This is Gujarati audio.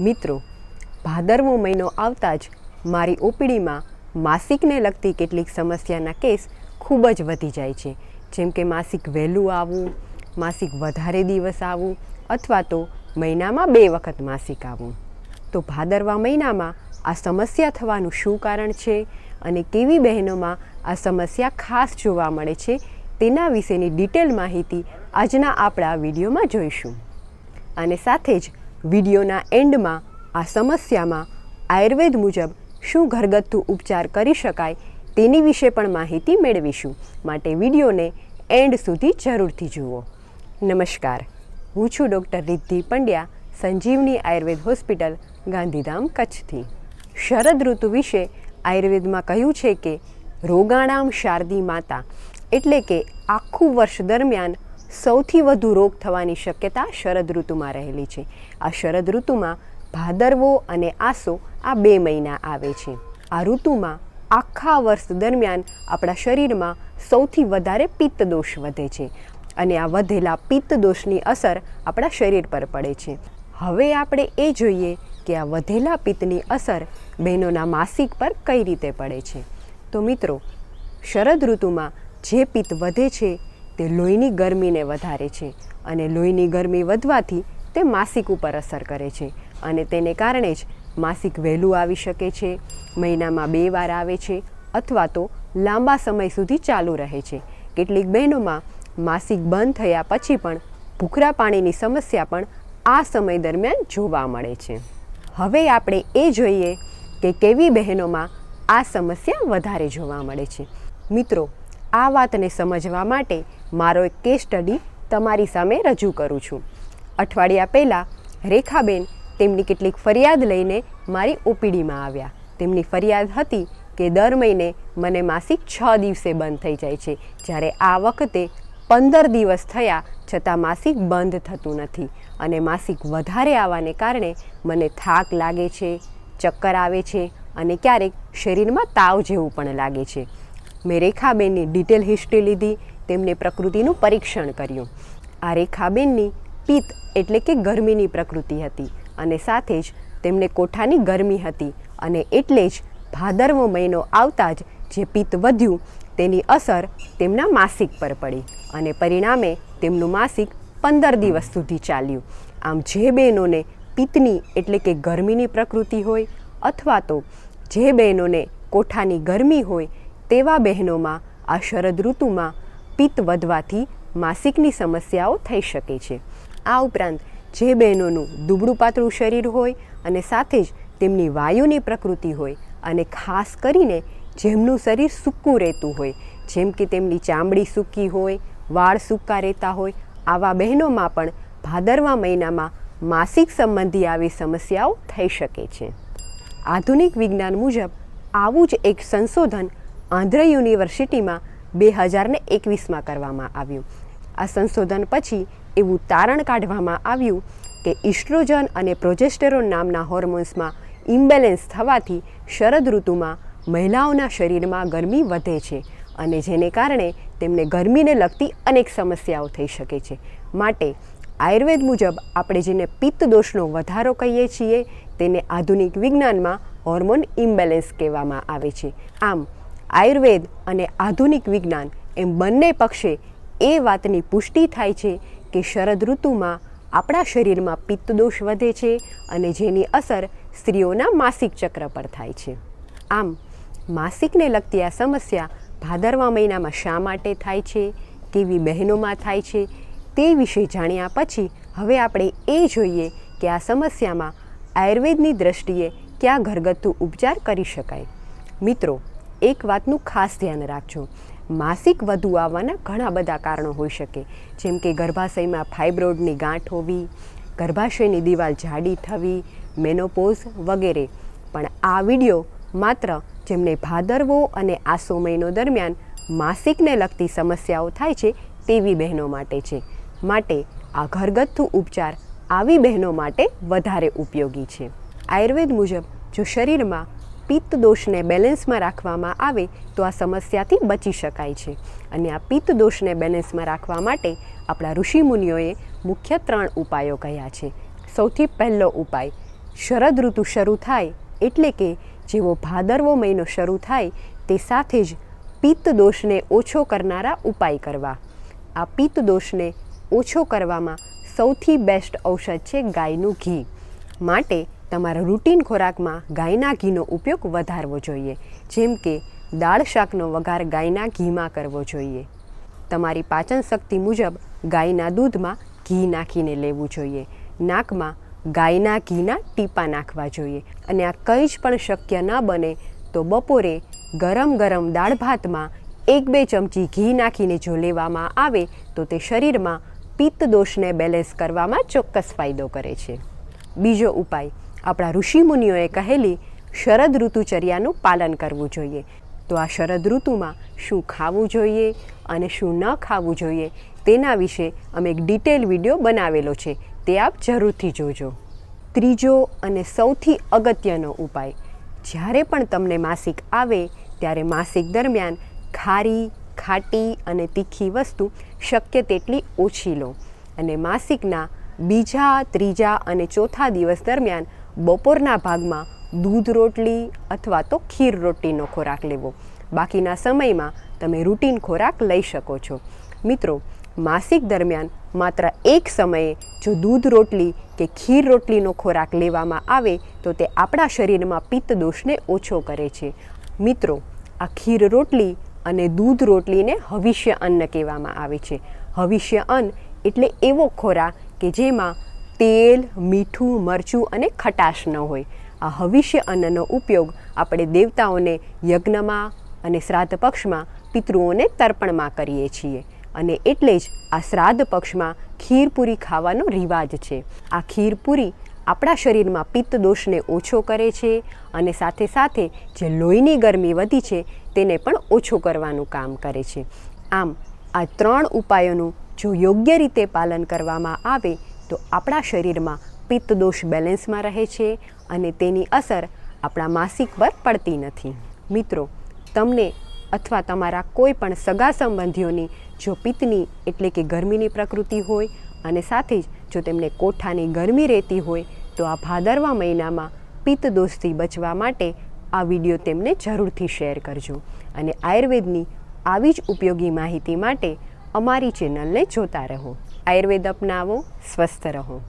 મિત્રો, ભાદરવો મહિનો આવતા જ મારી ઓપીડીમાં માસિકને લગતી કેટલીક સમસ્યાના કેસ ખૂબ જ વધી જાય છે. જેમ કે માસિક વહેલું આવવું, માસિક વધારે દિવસ આવવું અથવા તો મહિનામાં બે વખત માસિક આવવું. તો ભાદરવા મહિનામાં આ સમસ્યા થવાનું શું કારણ છે અને કેવી બહેનોમાં આ સમસ્યા ખાસ જોવા મળે છે તેના વિશેની ડિટેલ માહિતી આજના આપણા વિડીયોમાં જોઈશું. અને સાથે જ વિડીયોના એન્ડમાં આ સમસ્યામાં આયુર્વેદ મુજબ શું ઘરગથ્થુ ઉપચાર કરી શકાય તેની વિશે પણ માહિતી મેળવીશું. માટે વિડીયોને એન્ડ સુધી જરૂરથી જુઓ. નમસ્કાર. હું છું ડૉક્ટર રિદ્ધિ પંડ્યા, સંજીવની આયુર્વેદ હોસ્પિટલ, ગાંધીધામ કચ્છથી. શરદ ઋતુ વિશે આયુર્વેદમાં કહ્યું છે કે રોગાણામ શારદી માતા એટલે કે આખું વર્ષ દરમિયાન સૌથી વધુ રોગ થવાની શક્યતા શરદ ઋતુમાં રહેલી છે. આ શરદ ઋતુમાં ભાદરવો અને આસો આ બે મહિના આવે છે. આ ઋતુમાં આખા વર્ષ દરમિયાન આપણા શરીરમાં સૌથી વધારે પિત્ત દોષ વધે છે અને આ વધેલા પિત્ત દોષની અસર આપણા શરીર પર પડે છે. હવે આપણે એ જોઈએ કે આ વધેલા પિત્તની અસર બહેનોના માસિક પર કઈ રીતે પડે છે. તો મિત્રો, શરદ ઋતુમાં જે પિત્ત વધે છે તે લોહીની ગરમીને વધારે છે અને લોહીની ગરમી વધવાથી તે માસિક ઉપર અસર કરે છે અને તેને કારણે જ માસિક વહેલું આવી શકે છે, મહિનામાં બે વાર આવે છે અથવા તો લાંબા સમય સુધી ચાલુ રહે છે. કેટલીક બહેનોમાં માસિક બંધ થયા પછી પણ ભૂખરા પાણીની સમસ્યા પણ આ સમય દરમિયાન જોવા મળે છે. હવે આપણે એ જોઈએ કે કેવી બહેનોમાં આ સમસ્યા વધારે જોવા મળે છે. મિત્રો, આ વાતને સમજવા માટે મારો એક કેસ સ્ટડી તમારી સામે રજૂ કરું છું. અઠવાડિયા પહેલાં રેખાબેન તેમની કેટલીક ફરિયાદ લઈને મારી ઓપીડીમાં આવ્યા. તેમની ફરિયાદ હતી કે દર મહિને મને માસિક છ દિવસે બંધ થઈ જાય છે. જ્યારે આ વખતે પંદર દિવસ થયા છતાં માસિક બંધ થતું નથી અને માસિક વધારે આવવાને કારણે મને થાક લાગે છે, ચક્કર આવે છે અને ક્યારેક શરીરમાં તાવ જેવું પણ લાગે છે. મેં રેખાબેનની ડિટેલ હિસ્ટ્રી લીધી તેમને પ્રકૃતિનું પરીક્ષણ કર્યું. આ રેખાબેનની પિત્ત એટલે કે ગરમીની પ્રકૃતિ હતી અને સાથે જ તેમને કોઠાની ગરમી હતી અને એટલે જ ભાદરવો મહિનો આવતા જ જે પિત્ત વધ્યું તેની અસર તેમના માસિક પર પડી અને પરિણામે તેમનું માસિક પંદર દિવસ સુધી ચાલ્યું. આમ જે બહેનોને પિત્તની એટલે કે ગરમીની પ્રકૃતિ હોય અથવા તો જે બહેનોને કોઠાની ગરમી હોય તેવા બહેનોમાં આ શરદ ઋતુમાં પિત્ત વધવાથી માસિકની સમસ્યાઓ થઈ શકે છે. આ ઉપરાંત જે બહેનોનું દુબળું પાતળું શરીર હોય અને સાથે જ તેમની વાયુની પ્રકૃતિ હોય અને ખાસ કરીને જેમનું શરીર સૂકું રહેતું હોય, જેમ કે તેમની ચામડી સૂકી હોય, વાળ સૂકા રહેતા હોય, આવા બહેનોમાં પણ ભાદરવા મહિનામાં માસિક સંબંધી આવી સમસ્યાઓ થઈ શકે છે. આધુનિક વિજ્ઞાન મુજબ આવું જ એક સંશોધન આંધ્ર યુનિવર્સિટીમાં બે હજારને એકવીસમાં કરવામાં આવ્યું. આ સંશોધન પછી એવું તારણ કાઢવામાં આવ્યું કે ઇસ્ટ્રોજન અને પ્રોજેસ્ટેરોન નામના હોર્મોન્સમાં ઇમ્બેલેન્સ થવાથી શરદ ઋતુમાં મહિલાઓના શરીરમાં ગરમી વધે છે અને જેને કારણે તેમને ગરમીને લગતી અનેક સમસ્યાઓ થઈ શકે છે. માટે આયુર્વેદ મુજબ આપણે જેને પિત્ત દોષનો વધારો કહીએ છીએ, તેને આધુનિક વિજ્ઞાનમાં હોર્મોન ઇમ્બેલેન્સ કહેવામાં આવે છે. આમ આયુર્વેદ અને આધુનિક વિજ્ઞાન એમ બંને પક્ષે એ વાતની પુષ્ટિ થાય છે કે શરદ ઋતુમાં આપણા શરીરમાં પિત્ત દોષ વધે છે અને જેની અસર સ્ત્રીઓના માસિક ચક્ર પર થાય છે. આમ, માસિકને લગતી આ સમસ્યા ભાદરવા મહિનામાં શા માટે થાય છે, કેવી બહેનોમાં થાય છે, તે વિશે જાણ્યા પછી હવે આપણે એ જોઈએ કે આ સમસ્યામાં આયુર્વેદની દ્રષ્ટિએ ક્યાં ઘરગથ્થુ ઉપચાર કરી શકાય. મિત્રો એક વાતનું ખાસ ધ્યાન રાખજો. માસિક વધુ આવવાના ઘણા બધા કારણો હોઈ શકે. જેમ કે ગર્ભાશયમાં ફાઇબ્રોડની ગાંઠ હોવી, ગર્ભાશયની દિવાલ જાડી થવી, મેનોપોઝ વગેરે. પણ આ વીડિયો માત્ર જેમને ભાદરવો અને આસો મહિનો દરમિયાન માસિકને લગતી સમસ્યાઓ થાય છે તેવી બહેનો માટે છે. માટે આ ઘરગથ્થુ ઉપચાર આવી બહેનો માટે વધારે ઉપયોગી છે. આયુર્વેદ મુજબ જો શરીરમાં પિત્ત દોષને બેલેન્સમાં રાખવામાં આવે તો આ સમસ્યાથી બચી શકાય છે. અને આ પિત્ત દોષને બેલેન્સમાં રાખવા માટે આપણા ઋષિમુનિઓએ મુખ્ય ત્રણ ઉપાયો કહ્યા છે. સૌથી પહેલો ઉપાય, શરદ ઋતુ શરૂ થાય એટલે કે જેવો ભાદરવો મહિનો શરૂ થાય તે સાથે જ પિત્ત દોષને ઓછો કરનારા ઉપાય કરવા. આ પિત્ત દોષને ઓછો કરવામાં સૌથી બેસ્ટ ઔષધ છે ગાયનું ઘી. માટે તમારા રૂટીન ખોરાકમાં ગાયના ઘીનો ઉપયોગ વધારવો જોઈએ. જેમ કે, દાળ શાકનો વઘાર ગાયના ઘીમાં કરવો જોઈએ. તમારી પાચન શક્તિ મુજબ ગાયના દૂધમાં ઘી નાખીને લેવું જોઈએ. નાકમાં ગાયના ઘીના ટીપા નાખવા જોઈએ. અને આ કંઈ જ પણ શક્ય ન બને તો બપોરે ગરમ ગરમ દાળ ભાતમાં એક બે ચમચી ઘી નાખીને જો લેવામાં આવે તો તે શરીરમાં પિત્ત દોષને બેલેન્સ કરવામાં ચોક્કસ ફાયદો કરે છે. બીજો ઉપાય આપણા ઋષિમુનિઓએ કહેલી, શરદ ઋતુચર્યાનું પાલન કરવું જોઈએ. તો આ શરદ ઋતુમાં શું ખાવું જોઈએ અને શું ન ખાવું જોઈએ તેના વિશે અમે એક ડિટેલ વીડિયો બનાવેલો છે. તે આપ જરૂરથી જોજો. ત્રીજો અને સૌથી અગત્યનો ઉપાય. જ્યારે પણ તમને માસિક આવે, ત્યારે માસિક દરમિયાન ખારી, ખાટી અને તીખી વસ્તુ શક્ય તેટલી ઓછી લો. અને માસિકના બીજા, ત્રીજા અને ચોથા દિવસ દરમિયાન બપોરના ભાગમાં દૂધ રોટલી અથવા તો ખીર રોટલીનો ખોરાક લેવો. બાકીના સમયમાં તમે રૂટીન ખોરાક લઈ શકો છો. મિત્રો, માસિક દરમિયાન માત્ર એક સમયે જો દૂધ રોટલી કે ખીર રોટલીનો ખોરાક લેવામાં આવે, તો તે આપણા શરીરમાં પિત્ત દોષને ઓછો કરે છે. મિત્રો, આ ખીર રોટલી અને દૂધ રોટલીને હવિષ્ય અન્ન કહેવામાં આવે છે. હવિષ્ય અન્ન એટલે એવો ખોરાક કે જેમાં તેલ, મીઠું, મરચું અને ખટાશ ન હોય. આ હવિષ્ય અન્નનો ઉપયોગ આપણે દેવતાઓને યજ્ઞમાં અને શ્રાદ્ધ પક્ષમાં પિતૃઓને તર્પણમાં કરીએ છીએ. અને એટલે જ આ શ્રાદ્ધ પક્ષમાં ખીરપુરી ખાવાનો રિવાજ છે. આ ખીરપુરી આપણા શરીરમાં પિત્ત દોષને ઓછો કરે છે અને સાથે સાથે જે લોહીની ગરમી વધી છે તેને પણ ઓછો કરવાનું કામ કરે છે. આમ, આ ત્રણ ઉપાયોનું જો યોગ્ય રીતે પાલન કરવામાં આવે તો આપણા શરીરમાં પિત્ત દોષ બેલેન્સમાં રહે છે અને તેની અસર આપણા માસિક પર પડતી નથી. મિત્રો, તમને અથવા તમારા કોઈ પણ સગા સંબંધીઓની જો પિત્તની એટલે કે ગરમીની પ્રકૃતિ હોય અને સાથે જ જો તેમને કોઠાની ગરમી રહેતી હોય, તો આ ભાદરવા મહિનામાં પિત્ત દોષથી બચવા માટે આ વીડિયો તેમને જરૂરથી શેર કરજો અને આયુર્વેદની આવી જ ઉપયોગી માહિતી માટે અમારી ચેનલને જોતા રહો. આયુર્વેદ અપનાવો સ્વસ્થ રહો.